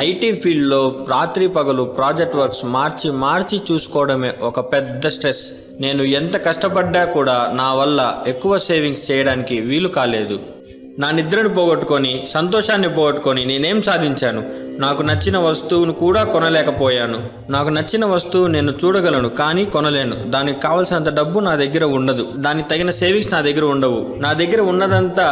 IT ఫీల్డ్లో రాత్రి పగలు ప్రాజెక్ట్ వర్క్స్ మార్చి మార్చి చూసుకోవడమే ఒక పెద్ద స్ట్రెస్. నేను ఎంత కష్టపడ్డా కూడా నా వల్ల ఎక్కువ సేవింగ్స్ చేయడానికి వీలు కాలేదు. నా నిద్రను పోగొట్టుకొని సంతోషాన్ని పోగొట్టుకొని నేనేం సాధించాను? నాకు నచ్చిన వస్తువును కూడా కొనలేకపోయాను. నాకు నచ్చిన వస్తువు నేను చూడగలను కానీ కొనలేను. దానికి కావలసినంత డబ్బు నా దగ్గర ఉండదు. దానికి తగిన సేవింగ్స్ నా దగ్గర ఉండవు. నా దగ్గర ఉన్నదంతా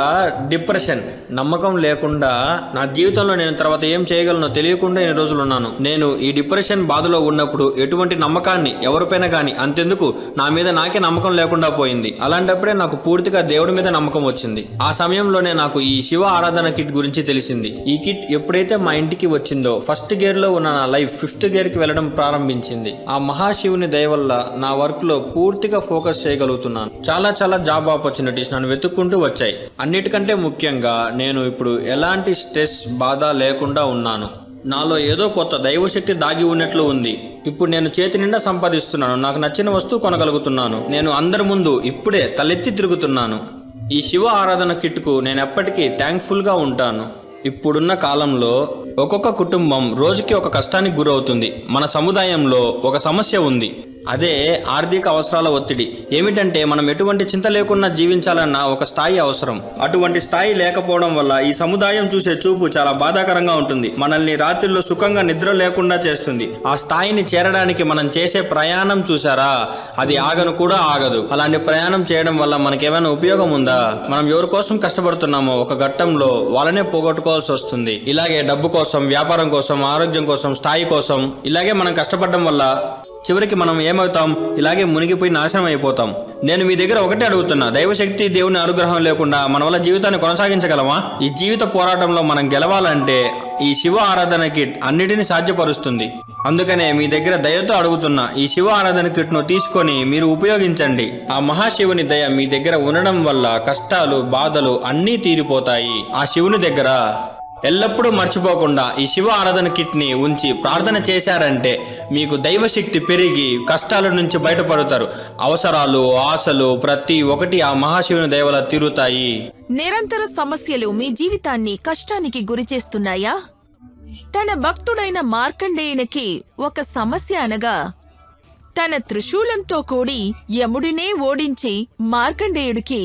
డిప్రెషన్ నమ్మకం లేకుండా నా జీవితంలో నేను తర్వాత ఏం చేయగలనో తెలియకుండా ఎన్ని రోజులు ఉన్నాను. నేను ఈ డిప్రెషన్ బాధలో ఉన్నప్పుడు ఎటువంటి నమ్మకాన్ని ఎవరిపైన కానీ అంతెందుకు నా మీద నాకే నమ్మకం లేకుండా పోయింది. అలాంటప్పుడే నాకు పూర్తిగా దేవుడి మీద నమ్మకం వచ్చింది. ఆ సమయంలోనే నాకు ఈ శివ ఆరాధన కిట్ గురించి తెలిసింది. ఈ కిట్ ఎప్పుడైతే మా ఇంటికి వచ్చిందో ఫస్ట్ గేర్లో ఉన్న నా లైఫ్ ఫిఫ్త్ గేర్కి వెళ్ళడం ప్రారంభించింది. ఆ మహాశివుని దయ వల్ల నా వర్క్లో పూర్తిగా ఫోకస్ చేయగలుగుతున్నాను. చాలా చాలా జాబ్ ఆపర్చునిటీస్ నన్ను వెతుక్కుంటూ వచ్చాయి. అన్నిటికంటే ముఖ్యంగా నేను ఇప్పుడు ఎలాంటి స్ట్రెస్ బాధ లేకుండా ఉన్నాను. నాలో ఏదో కొత్త దైవశక్తి దాగి ఉన్నట్లు ఉంది. ఇప్పుడు నేను చేతి నిండా సంపాదిస్తున్నాను. నాకు నచ్చిన వస్తువు కొనగలుగుతున్నాను. నేను అందరి ముందు ఇప్పుడే తలెత్తి తిరుగుతున్నాను. ఈ శివ ఆరాధన కిట్కు నేను ఎప్పటికీ థ్యాంక్ఫుల్గా ఉంటాను. ఇప్పుడున్న కాలంలో ఒక్కొక్క కుటుంబం రోజుకి ఒక కష్టానికి గురవుతుంది. మన సముదాయంలో ఒక సమస్య ఉంది. అదే ఆర్థిక అవసరాల ఒత్తిడి. ఏమిటంటే మనం ఎటువంటి చింత లేకుండా జీవించాలన్న ఒక స్థాయి అవసరం. అటువంటి స్థాయి లేకపోవడం వల్ల ఈ సముదాయం చూసే చూపు చాలా బాధాకరంగా ఉంటుంది. మనల్ని రాత్రిలో సుఖంగా నిద్ర లేకుండా చేస్తుంది. ఆ స్థాయిని చేరడానికి మనం చేసే ప్రయాణం చూసారా అది ఆగను కూడా ఆగదు. అలాంటి ప్రయాణం చేయడం వల్ల మనకేమైనా ఉపయోగం ఉందా? మనం ఎవరి కోసం కష్టపడుతున్నామో ఒక ఘట్టంలో వాళ్ళనే పోగొట్టుకోవాల్సి వస్తుంది. ఇలాగే డబ్బు కోసం వ్యాపారం కోసం ఆరోగ్యం కోసం స్థాయి కోసం ఇలాగే మనం కష్టపడడం వల్ల చివరికి మనం ఏమవుతాం? ఇలాగే మునిగిపోయి నాశనం అయిపోతాం. నేను మీ దగ్గర ఒకటే అడుగుతున్నా. దైవశక్తి దేవుని అనుగ్రహం లేకుండా మన వల్ల జీవితాన్ని కొనసాగించగలమా? ఈ జీవిత పోరాటంలో మనం గెలవాలంటే ఈ శివ ఆరాధన కిట్ అన్నిటినీ సాధ్యపరుస్తుంది. అందుకనే మీ దగ్గర దయతో అడుగుతున్నా ఈ శివ ఆరాధన కిట్ను తీసుకొని మీరు ఉపయోగించండి. ఆ మహాశివుని దయ మీ దగ్గర ఉండడం వల్ల కష్టాలు బాధలు అన్నీ తీరిపోతాయి. ఆ శివుని దగ్గర ఎల్లప్పుడూ మర్చిపోకుండా ఈ శివ ఆరాధన కిట్ని ఉంచి ప్రార్థన చేశారంటే మీకు దైవశక్తి పెరిగి కష్టాల నుంచి బయటపడతారు. అవసరాలు ఆశలు ప్రతి ఒకటి ఆ మహాశివుని దయవల తీరుతాయి. నిరంతర సమస్యలు మీ జీవితాన్ని కష్టానికి గురి చేస్తున్నాయా? తన భక్తుడైన మార్కండేయునికి ఒక సమస్య అనగా తన త్రిశూలంతో కూడి యముడినే ఓడించి మార్కండేయుడికి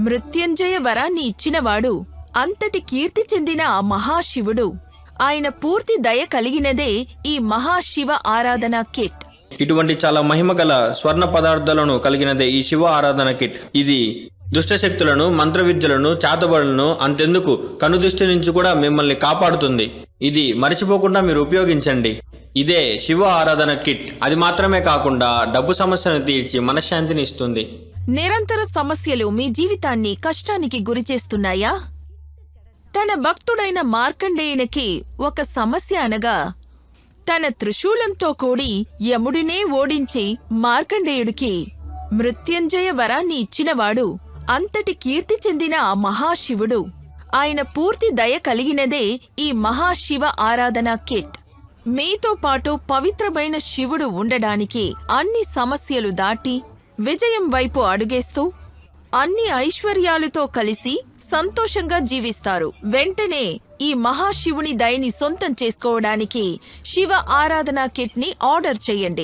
మృత్యుంజయ వరాన్ని ఇచ్చినవాడు అంతటి కీర్తి చెందిన ఆ మహాశివుడు. ఆయన పూర్తి దయ కలిగినదే ఈ మహాశివ ఆరాధన కిట్. ఇటువంటి చాలా మహిమగల స్వర్ణ పదార్థాలను కలిగినదే ఈ శివ ఆరాధన కిట్. ఇది దుష్టశక్తులను మంత్ర విద్యలను చాతబడులను అంతెందుకు కనుదృష్టి నుంచి కూడా మిమ్మల్ని కాపాడుతుంది. ఇది మర్చిపోకుండా మీరు ఉపయోగించండి. ఇదే శివ ఆరాధన కిట్. అది మాత్రమే కాకుండా డబ్బు సమస్యను తీర్చి మనశ్శాంతిని ఇస్తుంది. నిరంతర సమస్యలు మీ జీవితాన్ని కష్టానికి గురిచేస్తున్నాయా తన భక్తుడైన మార్కండేయునికి ఒక సమస్య అనగా తన త్రిశూలంతో కూడి యముడినే ఓడించి మార్కండేయుడికి మృత్యుంజయ వరాన్ని ఇచ్చినవాడు అంతటి కీర్తి చెందిన ఆ మహాశివుడు. ఆయన పూర్తి దయ కలిగినదే ఈ మహాశివ ఆరాధన కిట్. మీతో పాటు పవిత్రమైన శివుడు ఉండడానికి అన్ని సమస్యలు దాటి విజయం వైపు అడుగేస్తూ అన్ని ఐశ్వర్యాలతో కలిసి సంతోషంగా జీవిస్తారు. వెంటనే ఈ మహాశివుని దయని సొంతం చేసుకోవడానికి శివ ఆరాధన కిట్ని ఆర్డర్ చేయండి.